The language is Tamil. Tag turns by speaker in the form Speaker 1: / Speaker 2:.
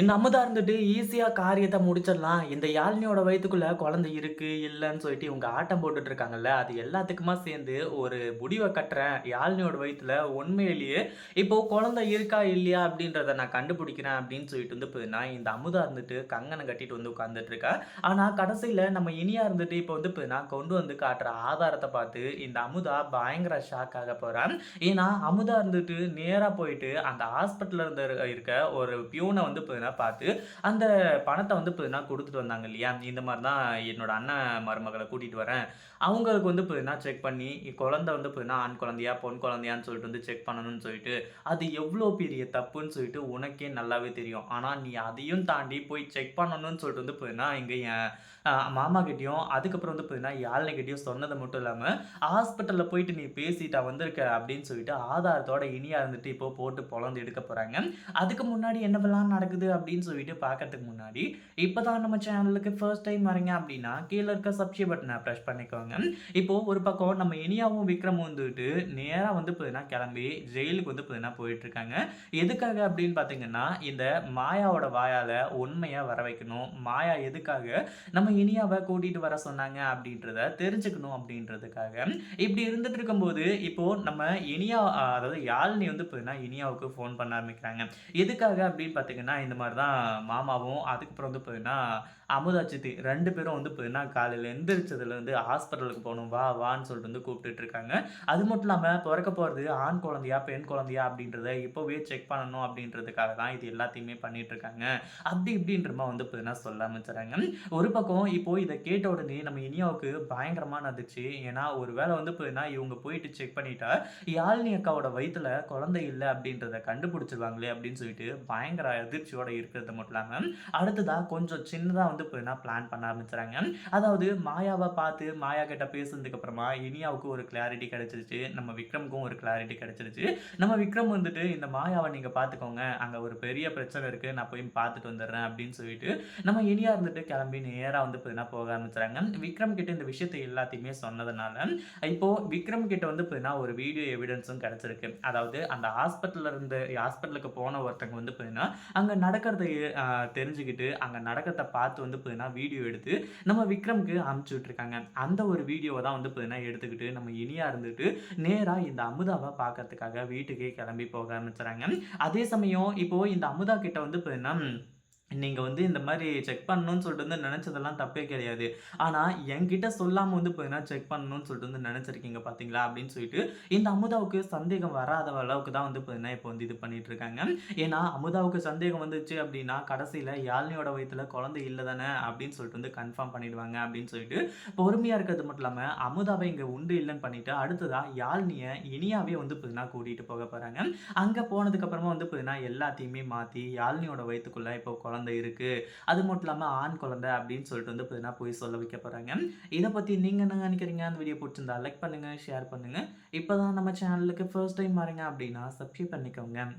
Speaker 1: இந்த அமுதா இருந்துட்டு ஈஸியாக காரியத்தை முடிச்சிடலாம். இந்த யாழ்னியோட வயிற்றுக்குள்ளே குழந்தை இருக்கு, இல்லைன்னு சொல்லிட்டு இவங்க ஆட்டம் போட்டுட்டு இருக்காங்கல்ல, அது எல்லாத்துக்குமா சேர்ந்து ஒரு முடிவை கட்டுறேன். யாழ்னியோட வயிற்றுல உண்மையிலேயே இப்போ குழந்தை இருக்கா, இல்லையா அப்படின்றத நான் கண்டுபிடிக்கிறேன் அப்படின்னு சொல்லிட்டு வந்து பார்த்தீங்கன்னா, இந்த அமுதா இருந்துட்டு கங்கனை கட்டிட்டு வந்து உட்காந்துட்ருக்கேன் இருக்கா. கடைசியில் நம்ம இனியா இருந்துட்டு இப்போ வந்து நான் கொண்டு வந்து காட்டுற ஆதாரத்தை பார்த்து இந்த அமுதா பயங்கர ஷாக் ஆக போறா. ஏன்னா அமுதா இருந்துட்டு நேராக போயிட்டு அந்த ஹாஸ்பிட்டலில் இருந்த இருக்க ஒரு பியூனை வந்து பார்த்தீங்கன்னா பார்த்து, அந்த பணத்தை வந்து பார்த்தீங்கன்னா கொடுத்துட்டு வந்தாங்க இல்லையா? இந்த மாதிரி தான் என்னோட அண்ணன் மருமகளை கூட்டிகிட்டு வரேன். அவங்களுக்கு வந்து பார்த்தீங்கன்னா செக் பண்ணி, குழந்தை வந்து பார்த்தீங்கன்னா ஆண் குழந்தையா, பொன் குழந்தையான்னு சொல்லிட்டு வந்து செக் பண்ணணும்னு சொல்லிட்டு, அது எவ்வளோ பெரிய தப்புன்னு சொல்லிட்டு உனக்கே நல்லாவே தெரியும். ஆனால் நீ அதையும் தாண்டி போய் செக் பண்ணணும்னு சொல்லிட்டு வந்து பார்த்தீங்கன்னா, இங்கே என் அ அதுக்கப்புறம் வந்து பார்த்தீங்கன்னா யாழினிகிட்டயும் சொன்னது மட்டும் இல்லாமல் ஹாஸ்பிட்டலில் போயிட்டு நீ பேசிட்டா வந்திருக்க அப்படின்னு சொல்லிட்டு ஆதாரத்தோட இனியா இருந்துட்டு இப்போ போட்டு பொழந்து எடுக்க போகிறாங்க அதுக்கு முன்னாடி என்னவெல்லாம் நடக்குது அப்படின்னு சொல்லிட்டு பார்க்கறதுக்கு முன்னாடி, இப்பதான் நம்ம சேனலுக்கு ஃபர்ஸ்ட் டைம் வரீங்க அப்படின்னா, கீழே இருக்க சப்ஸ்கிரைப் பட்டனை ப்ரெஷ் பண்ணிக்கோங்க. இப்போ ஒரு பக்கம் நம்ம இனியாவும், விக்ரமும் வந்துட்டு நேரா வந்து பார்த்தீங்கன்னா கிளம்பி ஜெயிலுக்கு வந்து பார்த்தீங்கன்னா போயிட்டு இருக்காங்க. எதுக்காக அப்படின்னு பார்த்தீங்கன்னா, இந்த மாயாவோட வாயால உண்மையாக வர வைக்கணும். மாயா எதுக்காக நம்ம இனியாவை கூட்டிட்டு வர சொன்னாங்க அப்படின்றத தெரிஞ்சுக்கணும் அப்படின்றதுக்காக. இப்படி இருந்துட்டு இருக்கும்போது, இப்போ நம்ம இனியா அதாவது யாழினி வந்து பார்த்தீங்கன்னா, இனியாவுக்கு ஃபோன் பண்ண ஆரம்பிக்கிறாங்க. எதுக்காக அப்படின்னு பார்த்தீங்கன்னா, இந்த மாதிரி தான் மாமாவும், அதுக்கப்புறம் வந்து பார்த்தீங்கன்னா, அமுதா சித்தி 2 பேரும் வந்து பார்த்தீங்கன்னா, காலையில் எந்திரிச்சதுலேருந்து ஹாஸ்பிட்டலுக்கு போகணும் வா, வான்னு சொல்லிட்டு வந்து கூப்பிட்டுட்டு இருக்காங்க. அது மட்டும் இல்லாமல் பிறக்க போகிறது ஆண் குழந்தையா, பெண் குழந்தையா அப்படின்றத இப்போவே செக் பண்ணணும் அப்படின்றதுக்காக தான் இது எல்லாத்தையுமே பண்ணிட்டு இருக்காங்க. அப்படி இப்படின்றமா வந்து பார்த்தீங்கன்னா சொல்ல ஆரம்பிச்சுறாங்க. ஒரு பக்கம் இப்போ இதை கேட்ட உடனே நம்ம இனியாவுக்கு பயங்கரமான நடந்துச்சு ஏன்னா, ஒரு வேளை வந்து பார்த்தீங்கன்னா, இவங்க போயிட்டு செக் பண்ணிட்டா, யாழினி அக்காவோட வயிற்றுல குழந்தை இல்லை அப்படின்றத கண்டுபிடிச்சிருவாங்களே அப்படின்னு சொல்லிட்டு பயங்கர அதிர்ச்சியோட இருக்கிறது மட்டும் இல்லாமல் அடுத்ததாக கொஞ்சம் சின்னதாக வந்து பார்த்தீங்கன்னா பிளான் பண்ண ஆரம்பிச்சுறாங்க. அதாவது மாயாவை பார்த்து மாயா கிட்ட பேசுனதுக்கு அப்புறமா இனியாவுக்கு ஒரு கிளாரிட்டி கிடைச்சிருச்சு. நம்ம விக்ரமுக்கும் ஒரு கிளாரிட்டி கிடைச்சிருச்சு. நம்ம விக்ரம் வந்துட்டு இந்த மாயாவை நீங்கள் பார்த்துக்கோங்க. அங்கே ஒரு பெரிய பிரச்சனை இருக்கு. நான் போய் பார்த்துட்டு வந்துடுறேன் அப்படின்னு சொல்லிட்டு, நம்ம இனியா இருந்துட்டு கிளம்பி நேராக வந்து பார்த்தீங்கன்னா போக ஆரம்பிச்சுறாங்க. விக்ரம் கிட்ட இந்த விஷயத்த எல்லாத்தையுமே சொன்னதுனால, இப்போ விக்ரம் கிட்ட வந்து பார்த்தீங்கன்னா ஒரு வீடியோ எவிடன்ஸும் கிடச்சிருக்கு அதாவது அந்த ஹாஸ்பிட்டல்ல இருந்து ஹாஸ்பிட்டலுக்கு போன ஒருத்தவங்க வந்து பார்த்தீங்கன்னா, அங்கே நடக்கிறத தெரிஞ்சுக்கிட்டு, அங்கே நடக்கிறத பார்த்து வந்து பார்த்தீங்கன்னா வீடியோ எடுத்து நம்ம விக்ரம்க்கு அனுப்பிச்சு விட்ருக்காங்க அந்த ஒரு வீடியோவை தான் வந்து பார்த்தீங்கன்னா எடுத்துக்கிட்டு நம்ம இனியாக இருந்துட்டு நேராக இந்த அமுதாவை பார்க்கறதுக்காக வீட்டுக்கே கிளம்பி போக ஆரம்பிச்சுறாங்க. அதே சமயம் இப்போது இந்த அமுதா கிட்ட வந்து பார்த்தீங்கன்னா, நீங்கள் வந்து இந்த மாதிரி செக் பண்ணணும்னு சொல்லிட்டு வந்து நினச்சதெல்லாம் தப்பே கிடையாது. ஆனால் என்கிட்ட சொல்லாமல் வந்து பார்த்தீங்கன்னா செக் பண்ணணும்னு சொல்லிட்டு வந்து நினச்சிருக்கீங்க பார்த்தீங்களா? அப்படின்னு சொல்லிட்டு இந்த அமுதாவுக்கு சந்தேகம் வராத அளவுக்கு தான் வந்து பார்த்தீங்கன்னா, இப்போ வந்து இது பண்ணிட்டு இருக்காங்க. ஏன்னா அமுதாவுக்கு சந்தேகம் வந்துச்சு அப்படின்னா, கடைசியில் யாழ்னியோட வயிற்றுல குழந்தை இல்லை தானே அப்படின்னு சொல்லிட்டு வந்து கன்ஃபார்ம் பண்ணிடுவாங்க அப்படின்னு சொல்லிட்டு, பொறுமையாக இருக்கிறது மட்டும் இல்லாமல் அமுதாவை இங்கே உண்டு இல்லைன்னு பண்ணிட்டு, அடுத்ததாக யாழ்னியை இனியாவே வந்து பார்த்தீங்கன்னா கூட்டிகிட்டு போக போகிறாங்க அங்கே போனதுக்கப்புறமா வந்து பார்த்தீங்கன்னா, எல்லாத்தையுமே மாற்றி யாழ்னியோட வயிற்றுக்குள்ளே இப்போ குழந்தை இருக்கு. அது மட்டும் இல்லாம ஆண் குழந்தை அப்படின்னு சொல்லிட்டு வந்து பார்த்தீங்கன்னா, போய் சொல்ல வைக்க போறாங்க. இதை பத்தி நீங்க என்ன நினைக்கிறீங்க? அந்த வீடியோ பிடிச்சிருந்தா லைக் பண்ணுங்க, ஷேர் பண்ணுங்க. இப்பதான் நம்ம சேனலுக்கு ஃபர்ஸ்ட் டைம் வரீங்க அப்படின்னா சப்ஸ்கிரைப் பண்ணிக்கோங்க.